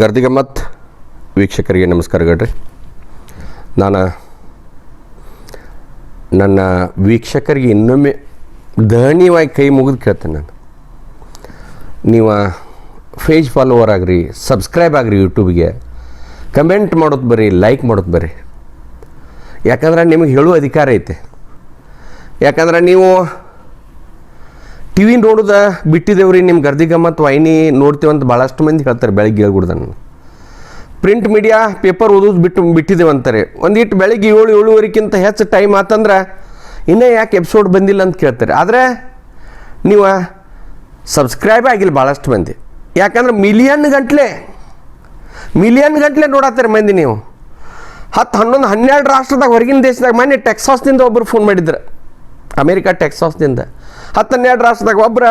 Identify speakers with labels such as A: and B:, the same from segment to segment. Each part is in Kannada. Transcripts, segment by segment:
A: ಗರ್ದಿಗಮ್ಮತ್ ವೀಕ್ಷಕರಿಗೆ ನಮಸ್ಕಾರಗಳ್ರಿ ನಾನು ನನ್ನ ವೀಕ್ಷಕರಿಗೆ ಇನ್ನೊಮ್ಮೆ ದಯನೀಯವಾಗಿ ಕೈ ಮುಗಿದು ಕೇಳ್ತೇನೆ ನಾನು. ನೀವು ಫೇಜ್ ಫಾಲೋವರ್ ಆಗ್ರಿ, ಸಬ್ಸ್ಕ್ರೈಬ್ ಆಗ್ರಿ ಯೂಟ್ಯೂಬ್ಗೆ. ಕಮೆಂಟ್ ಮಾಡೋದು ಬರ್ರಿ, ಲೈಕ್ ಮಾಡೋದು ಬರ್ರಿ. ಯಾಕಂದ್ರೆ ನಿಮಗೆ ಹೇಳುವ ಅಧಿಕಾರ ಐತೆ. ಯಾಕಂದ್ರೆ ನೀವು ವಿ ನೋಡುದ ಬಿಟ್ಟಿದೇವ್ರಿ ನಿಮ್ಮ ಗರ್ದಿ ಗಮ್ಮತ್ ವಾಹಿನಿ ಅಂತ ಭಾಳಷ್ಟು ಮಂದಿ ಹೇಳ್ತಾರೆ ಬೆಳಗ್ಗೆ ಹೇಳ್ಬಿಡ್ದನ್ನು ಪ್ರಿಂಟ್ ಮೀಡಿಯಾ ಪೇಪರ್ ಓದೋದು ಬಿಟ್ಟು ಬಿಟ್ಟಿದ್ದೇವೆ ಅಂತಾರೆ. ಒಂದಿಟ್ಟು ಬೆಳಗ್ಗೆ ಏಳು ಏಳುವರೆಗಿಂತ ಹೆಚ್ಚು ಟೈಮ್ ಆತಂದ್ರೆ ಇನ್ನೂ ಯಾಕೆ ಎಪಿಸೋಡ್ ಬಂದಿಲ್ಲ ಅಂತ ಕೇಳ್ತಾರೆ. ಆದರೆ ನೀವು ಸಬ್ಸ್ಕ್ರೈಬ್ ಆಗಿಲ್ಲ ಭಾಳಷ್ಟು ಮಂದಿ. ಯಾಕಂದ್ರೆ ಮಿಲಿಯನ್ ಗಂಟ್ಲೆ ಮಿಲಿಯನ್ ಗಂಟ್ಲೆ ನೋಡತ್ತಾರೆ ಮಂದಿ ನೀವು. ಹತ್ತು ಹನ್ನೊಂದು ಹನ್ನೆರಡು ರಾಷ್ಟ್ರದಾಗ ಹೊರಗಿನ ದೇಶದಾಗ ಮೊನ್ನೆ ಟೆಕ್ಸಾಸ್ನಿಂದ ಒಬ್ಬರು ಫೋನ್ ಮಾಡಿದ್ರು. ಅಮೇರಿಕಾ, ಟೆಕ್ಸಾಸ್ನಿಂದ. ಹತ್ತನ್ನೆರಡು ರಾಷ್ಟ್ರದಾಗ ಒಬ್ಬರ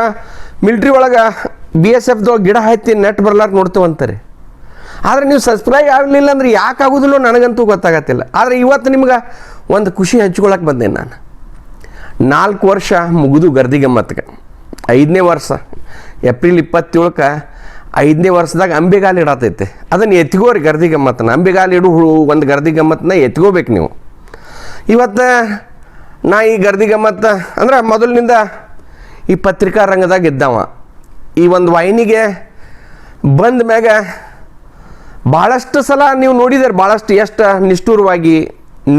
A: ಮಿಲ್ಟ್ರಿ ಒಳಗೆ ಬಿ ಎಸ್ ಎಫ್ದೊಳಗೆ ಗಿಡ ಹಾಯ್ತಿ ನೆಟ್ ಬರ್ಲಾರ್ದು ನೋಡ್ತೇವಂತಾರೆ. ಆದರೆ ನೀವು ಸಬ್ಸ್ಕ್ರೈಬ್ ಆಗಲಿಲ್ಲ ಅಂದ್ರೆ ಯಾಕೆ ಆಗೋದಿಲ್ಲೋ ನನಗಂತೂ ಗೊತ್ತಾಗತ್ತಿಲ್ಲ. ಆದರೆ ಇವತ್ತು ನಿಮ್ಗೆ ಒಂದು ಖುಷಿ ಹಂಚ್ಕೊಳಕ್ಕೆ ಬಂದೆ ನಾನು. ನಾಲ್ಕು ವರ್ಷ ಮುಗಿದು ಗರ್ದಿ ಗಮ್ಮತ್ಗೆ ಐದನೇ ವರ್ಷ, ಏಪ್ರಿಲ್ ಇಪ್ಪತ್ತೇಳಕ್ಕೆ ಐದನೇ ವರ್ಷದಾಗ ಅಂಬೆಗಾಲು ಇಡತೈತೆ. ಅದನ್ನು ಎತ್ಕೋರಿ ಗರ್ದಿ ಗಮ್ಮತ್ತನ್ನ ಅಂಬೆಗಾಲು ಇಡು ಒಂದು ಗರ್ದಿ ಗಮ್ಮತ್ತನ್ನ ಎತ್ಕೋಬೇಕು ನೀವು. ಇವತ್ತು ನಾ ಈ ಗರ್ದಿ ಗಮ್ಮತ್ತ ಅಂದ್ರೆ ಮೊದಲಿನಿಂದ ಈ ಪತ್ರಿಕಾ ರಂಗದಾಗ ಇದ್ದವ. ಈ ಒಂದು ವಾಹಿನಿಗೆ ಬಂದ ಮ್ಯಾಗ ಭಾಳಷ್ಟು ಸಲ ನೀವು ನೋಡಿದ್ರೆ ಭಾಳಷ್ಟು ಎಷ್ಟು ನಿಷ್ಠೂರವಾಗಿ,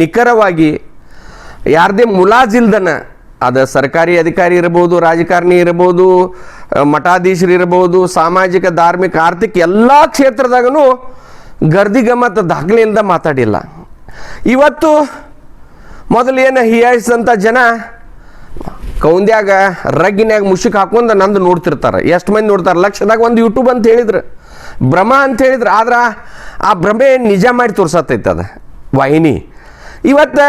A: ನಿಖರವಾಗಿ, ಯಾರದೇ ಮುಲಾಜಿಲ್ದನ, ಅದು ಸರ್ಕಾರಿ ಅಧಿಕಾರಿ ಇರ್ಬೋದು, ರಾಜಕಾರಣಿ ಇರ್ಬೋದು ಮಠಾಧೀಶರು ಇರ್ಬೋದು, ಸಾಮಾಜಿಕ, ಧಾರ್ಮಿಕ, ಆರ್ಥಿಕ ಎಲ್ಲ ಕ್ಷೇತ್ರದಾಗೂ ಗಮ್ಮತ್ ದಾಖಲೆಯಿಂದ ಮಾತಾಡಿಲ್ಲ. ಇವತ್ತು ಮೊದಲು ಏನು ಹೀಯಾಳಿಸಿದಂಥ ಜನ ಕೌಂದ್ಯಾಗ ರಗ್ಗಿನ್ಯಾಗ ಮುಷಿಕ್ ಹಾಕೊಂಡು ನಂದು ನೋಡ್ತಿರ್ತಾರೆ. ಎಷ್ಟು ಮಂದಿ ನೋಡ್ತಾರೆ? ಲಕ್ಷದಾಗ ಒಂದು ಯೂಟ್ಯೂಬ್ ಅಂತ ಹೇಳಿದ್ರು. ಭ್ರಮ ಅಂತ ಹೇಳಿದ್ರು. ಆದ್ರೆ ಆ ಭ್ರಮೆ ನಿಜ ಮಾಡಿ ತೋರ್ಸತ್ತೈತೆ ಅದು. ವಾಹಿನಿ. ಇವತ್ತು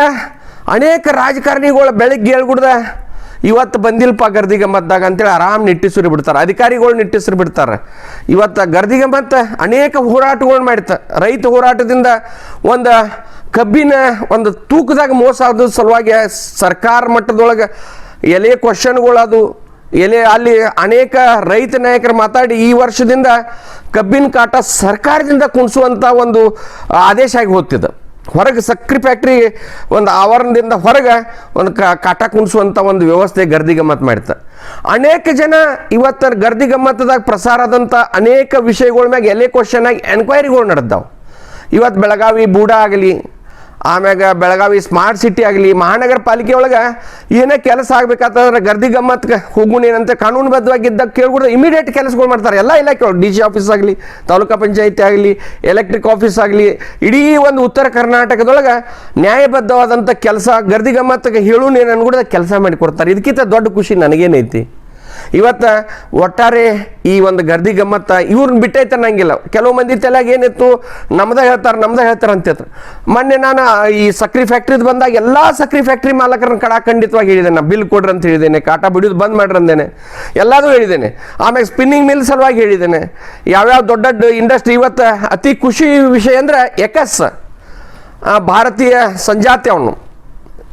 A: ಅನೇಕ ರಾಜಕಾರಣಿಗಳು ಬೆಳಗ್ಗೆ ಹೇಳ್ಬಿಡ್ದ ಇವತ್ತು ಬಂದಿಲ್ಪ ಗರ್ದಿಗೆ ಮದ್ದಾಗ ಅಂತೇಳಿ ಆರಾಮ್ ನಿಟ್ಟಿಸ್ರಿ ಬಿಡ್ತಾರೆ. ಅಧಿಕಾರಿಗಳು ನಿಟ್ಟಿಸ್ರಿ ಬಿಡ್ತಾರೆ. ಇವತ್ತು ಗರ್ದಿಗೆ ಗಮ್ಮತ್ತ ಅನೇಕ ಹೋರಾಟಗಳು ಮಾಡಿತ ರೈತ ಹೋರಾಟದಿಂದ ಒಂದು ಕಬ್ಬಿನ ಒಂದು ತೂಕದಾಗ ಮೋಸ ಆದ ಸಲುವಾಗಿ ಸರ್ಕಾರ ಮಟ್ಟದೊಳಗೆ ಎಲೆ ಕ್ವಶನ್ಗಳದು ಎಲೆ ಅಲ್ಲಿ ಅನೇಕ ರೈತ ನಾಯಕರು ಮಾತಾಡಿ ಈ ವರ್ಷದಿಂದ ಕಬ್ಬಿನ ಕಾಟ ಸರ್ಕಾರದಿಂದ ಕುಣಿಸುವಂಥ ಒಂದು ಆದೇಶ ಆಗಿ ಹೋಗ್ತಿದೆ. ಹೊರಗೆ ಸಕ್ಕರೆ ಫ್ಯಾಕ್ಟ್ರಿ ಒಂದು ಆವರಣದಿಂದ ಹೊರಗೆ ಒಂದು ಕಾಟ ಕುಣಿಸುವಂಥ ಒಂದು ವ್ಯವಸ್ಥೆ ಗರ್ದಿ ಗಮ್ಮತ್ ಮಾಡ್ತ ಅನೇಕ ಜನ ಇವತ್ತು ಗರ್ದಿ ಗಮ್ಮತ್ತದಾಗ ಪ್ರಸಾರ ಆದಂಥ ಅನೇಕ ವಿಷಯಗಳ ಮ್ಯಾಗ ಎಲೆ ಕ್ವಶನ್ ಆಗಿ ಎನ್ಕ್ವೈರಿಗಳು ನಡೆದಾವೆ. ಇವತ್ತು ಬೆಳಗಾವಿ, ಬೂಡ ಆಗಲಿ ಆಮ್ಯಾಗ ಬೆಳಗಾವಿ ಸ್ಮಾರ್ಟ್ ಸಿಟಿ ಆಗಲಿ, ಮಹಾನಗರ ಪಾಲಿಕೆ ಒಳಗೆ ಏನೇ ಕೆಲಸ ಆಗ್ಬೇಕಾತಂದ್ರೆ ಗರ್ದಿ ಗಮ್ಮತ್ಗೆ ಹೋಗುಣ ಏನಂತ ಇದ್ದಾಗ ಕೇಳ್ಬಿಡ್ದು ಇಮಿಡಿಯೇಟ್ ಕೆಲಸಗಳು ಮಾಡ್ತಾರೆ. ಎಲ್ಲ ಇಲಾಖೆ ಡಿ ಸಿ ಆಫೀಸ್ ಆಗಲಿ, ತಾಲೂಕಾ ಪಂಚಾಯತಿ ಆಗಲಿ ಎಲೆಕ್ಟ್ರಿಕ್ ಆಫೀಸ್ ಆಗಲಿ, ಇಡೀ ಒಂದು ಉತ್ತರ ಕರ್ನಾಟಕದೊಳಗೆ ನ್ಯಾಯಬದ್ಧವಾದಂಥ ಕೆಲಸ, ಗರ್ದಿ ಗಮ್ಮತ್ಗೆ ಹೇಳು ಏನು ಅನ್ಬಿಡ್ದ ಕೆಲಸ ಮಾಡಿಕೊಡ್ತಾರೆ ಇದಕ್ಕಿಂತ ದೊಡ್ಡ ಖುಷಿ ನನಗೇನೈತಿ. ಇವತ್ತು ಒಟ್ಟಾರೆ ಈ ಒಂದು ಗರ್ದಿ ಗಮ್ಮತ್ತ ಇವ್ರನ್ನ ಬಿಟ್ಟೈತೆ ಅನ್ನಂಗಿಲ್ಲ ಕೆಲವು ಮಂದಿ ತಲೆಯಾಗ ಏನಿತ್ತು, ನಮ್ದ ಹೇಳ್ತಾರೆ ನಮ್ದ ಹೇಳ್ತಾರೆ ಅಂತ ಮೊನ್ನೆ ನಾನು ಈ ಸಕ್ರಿ ಫ್ಯಾಕ್ಟ್ರಿದ್ ಬಂದಾಗ ಎಲ್ಲ ಸಕ್ರಿ ಫ್ಯಾಕ್ಟ್ರಿ ಮಾಲಕರನ್ನ ಕಡ ಖಂಡಿತವಾಗಿ ಹೇಳಿದ್ದೇನೆ. ನಾ ಬಿಲ್ ಕೊಡ್ರಿ ಅಂತ ಹೇಳಿದ್ದೇನೆ, ಕಾಟ ಬಿಡೋದು ಬಂದ್ ಮಾಡ್ರಿ ಅಂದೇನೆ. ಎಲ್ಲದೂ ಹೇಳಿದ್ದೇನೆ. ಆಮೇಲೆ ಸ್ಪಿನ್ನಿಂಗ್ ಮಿಲ್ ಸಲುವಾಗಿ ಹೇಳಿದ್ದೇನೆ. ಯಾವ್ಯಾವ ದೊಡ್ಡ ದೊಡ್ಡ ಇಂಡಸ್ಟ್ರಿ ಇವತ್ತು ಅತಿ ಖುಷಿ ವಿಷಯ ಅಂದ್ರೆ ಎಕಸ್ ಭಾರತೀಯ ಸಂಜಾತಿ ಅವನು,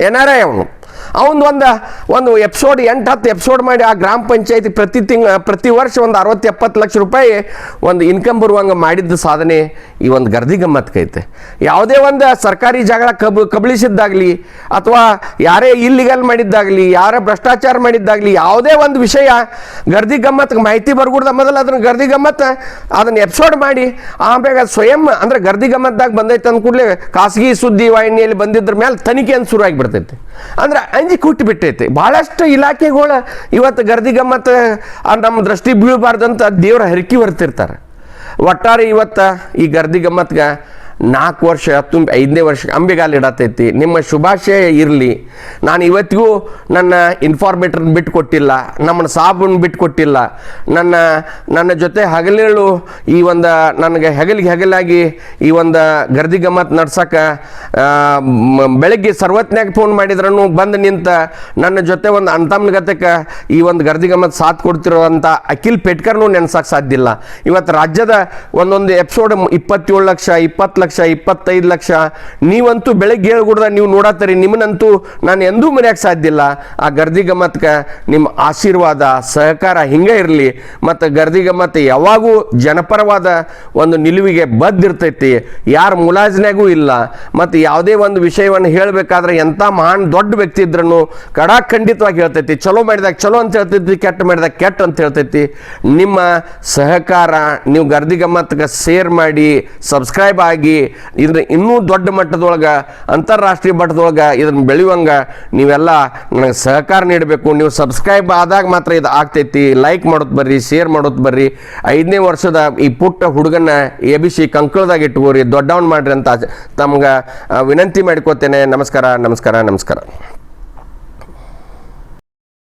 A: ಎನ್ ಆರ್ ಐ ಅವನು. ಅವನು ಒಂದು ಒಂದು ಎಪಿಸೋಡ್ ಎಂಟು, ಹತ್ತು ಎಪಿಸೋಡ್ ಮಾಡಿ ಆ ಗ್ರಾಮ ಪಂಚಾಯತಿ ಪ್ರತಿ ತಿಂಗ ಪ್ರತಿ ವರ್ಷ ಒಂದು ಅರವತ್ತು ಎಪ್ಪತ್ತು ಲಕ್ಷ ರೂಪಾಯಿ ಒಂದು ಇನ್ಕಮ್ ಬರುವಂಗೆ ಮಾಡಿದ್ದ ಸಾಧನೆ ಈ ಒಂದು ಗರ್ದಿ ಗಮ್ಮತ್ಕೈತೆ. ಯಾವುದೇ ಒಂದು ಸರ್ಕಾರಿ ಜಾಗ ಕಬ್, ಕಬಳಿಸಿದ್ದಾಗಲಿ ಅಥವಾ ಯಾರೇ ಇಲ್ಲಿಗಲ್ ಮಾಡಿದ್ದಾಗಲಿ, ಯಾರೇ ಭ್ರಷ್ಟಾಚಾರ ಮಾಡಿದ್ದಾಗಲಿ, ಯಾವುದೇ ಒಂದು ವಿಷಯ ಗರ್ದಿ ಗಮ್ಮತ್ಗೆ ಮಾಹಿತಿ ಬರ್ಗುಡ್ದ ಮೊದಲು ಅದನ್ನು ಗರ್ದಿ ಗಮ್ಮತ್ ಅದನ್ನ ಎಪಿಸೋಡ್ ಮಾಡಿ ಆಮೇಲೆ ಸ್ವಯಂ ಅಂದರೆ ಗರ್ದಿ ಗಮ್ಮತ್ದಾಗ ಬಂದೈತೆ ಅಂದ ಕೂಡಲೇ ಖಾಸಗಿ ಸುದ್ದಿ ವಾಹಿನಿಯಲ್ಲಿ ಬಂದಿದ್ರ ಮೇಲೆ ತನಿಖೆ ಅಂತ ಶುರು ಆಗಿಬಿಡ್ತೈತೆ ಅಂದ್ರೆ ಅಂಜಿ ಕುಟ್ಟಿ ಬಿಟ್ಟೈತಿ. ಭಾಳಷ್ಟು ಇಲಾಖೆಗಳು ಇವತ್ತು ಗರ್ದಿ ಗಮ್ಮತ್ತ ನಮ್ಮ ದೃಷ್ಟಿ ಬೀಳಬಾರ್ದಂತ ದೇವ್ರ ಹರಕಿ ಬರ್ತಿರ್ತಾರೆ ಒಟ್ಟಾರೆ ಇವತ್ತು ಈ ಗರ್ದಿ ಗಮ್ಮತ್ಗೆ ನಾಲ್ಕು ವರ್ಷ ತುಂಬ ಐದನೇ ವರ್ಷ ಅಂಬೆಗಾಲ ಇಡತೈತಿ. ನಿಮ್ಮ ಶುಭಾಶಯ ಇರಲಿ. ನಾನು ಇವತ್ತಿಗೂ ನನ್ನ ಇನ್ಫಾರ್ಮೇಟ್ರನ್ನ ಬಿಟ್ಟು ಕೊಟ್ಟಿಲ್ಲ ನಮ್ಮನ್ನ ಬಿಟ್ಟು ಕೊಟ್ಟಿಲ್ಲ ನನ್ನ ನನ್ನ ಜೊತೆ ಹಗಲೇಳು ಈ ಒಂದು, ನನಗೆ ಹೆಗಲಿಗೆ ಹೆಗಲಾಗಿ ಈ ಒಂದು ಗರ್ದಿ ಗಮ್ಮತ್ ನಡ್ಸಕ್ಕೆ ಬೆಳಗ್ಗೆ ಸರ್ವತ್ನಾಗ ಫೋನ್ ಮಾಡಿದ್ರೂ ಬಂದು ನಿಂತ ನನ್ನ ಜೊತೆ ಒಂದು ಅಂತಮ್ನಗತಕ್ಕೆ ಈ ಒಂದು ಗರ್ದಿ ಗಮ್ಮತ್ ಸಾಥ್ ಕೊಡ್ತಿರೋವಂಥ ಅಖಿಲ್ ಪೆಟ್ಕರ್ನೂ ನೆನ್ಸಕ್ಕೆ ಸಾಧ್ಯ ಇಲ್ಲ. ಇವತ್ತು ರಾಜ್ಯದ ಒಂದೊಂದು ಎಪಿಸೋಡ್ ಇಪ್ಪತ್ತೇಳು ಲಕ್ಷ, ಇಪ್ಪತ್ತು ಇಪ್ಪತ್ತೈದು ಲಕ್ಷ. ನೀವಂತೂ ಬೆಳಗ್ಗೆ ಹೇಳ್ಕೊಡ್ದ ನೀವು ನೋಡತ್ತರಿ ನಿಮ್ಮನ್ನಂತೂ ನಾನು ಎಂದೂ ಮರೆಯಕ್ಕೆ ಸಾಧ್ಯ ಇಲ್ಲ. ಆ ಗರ್ದಿ ಗಮ್ಮತ್ಗೆ ನಿಮ್ಮ ಆಶೀರ್ವಾದ, ಸಹಕಾರ ಹಿಂಗೆ ಇರಲಿ. ಮತ್ತು ಗರ್ದಿ ಗಮ್ಮತ್ ಯಾವಾಗೂ ಜನಪರವಾದ ಒಂದು ನಿಲುವಿಗೆ ಬದ್ದಿರ್ತೈತಿ. ಯಾರ ಮುಲಾಜ್ನಾಗೂ ಇಲ್ಲ. ಮತ್ತು ಯಾವುದೇ ಒಂದು ವಿಷಯವನ್ನು ಹೇಳಬೇಕಾದ್ರೆ ಎಂಥ ಮಹಾನ್ ದೊಡ್ಡ ವ್ಯಕ್ತಿ ಇದ್ರೂ ಕಡಾಖಂಡಿತವಾಗಿ ಹೇಳ್ತೈತಿ. ಚಲೋ ಮಾಡಿದಾಗ ಚಲೋ ಅಂತ ಹೇಳ್ತೈತಿ, ಕೆಟ್ಟ ಮಾಡಿದಾಗ ಕೆಟ್ಟ ಅಂತ ಹೇಳ್ತೈತಿ. ನಿಮ್ಮ ಸಹಕಾರ ನೀವು ಗರ್ದಿ ಗಮ್ಮತ್ಗೆ ಶೇರ್ ಮಾಡಿ, ಸಬ್ಸ್ಕ್ರೈಬ್ ಆಗಿ ಇದ್ರ ಇನ್ನೂ ದೊಡ್ಡ ಮಟ್ಟದೊಳಗೆ, ಅಂತಾರಾಷ್ಟ್ರೀಯ ಮಟ್ಟದೊಳಗೆ ಇದನ್ನ ಬೆಳೆಯುವಂಗ ನೀವೆಲ್ಲ ನನಗೆ ಸಹಕಾರ ನೀಡಬೇಕು. ನೀವು ಸಬ್ಸ್ಕ್ರೈಬ್ ಆದಾಗ ಮಾತ್ರ ಇದು ಆಗ್ತೈತಿ. ಲೈಕ್ ಮಾಡೋದು ಬರ್ರಿ ಶೇರ್ ಮಾಡೋದು ಬರ್ರಿ. ಐದನೇ ವರ್ಷದ ಈ ಪುಟ್ಟ ಹುಡುಗನ ಸಿ ಕಂಕಳದಾಗ ಇಟ್ಕೋರಿ ದೊಡ್ಡವನ್ ಮಾಡ್ರಿ ಅಂತ ತಮ್ಗೆ ವಿನಂತಿ ಮಾಡ್ಕೋತೇನೆ. ನಮಸ್ಕಾರ ನಮಸ್ಕಾರ ನಮಸ್ಕಾರ.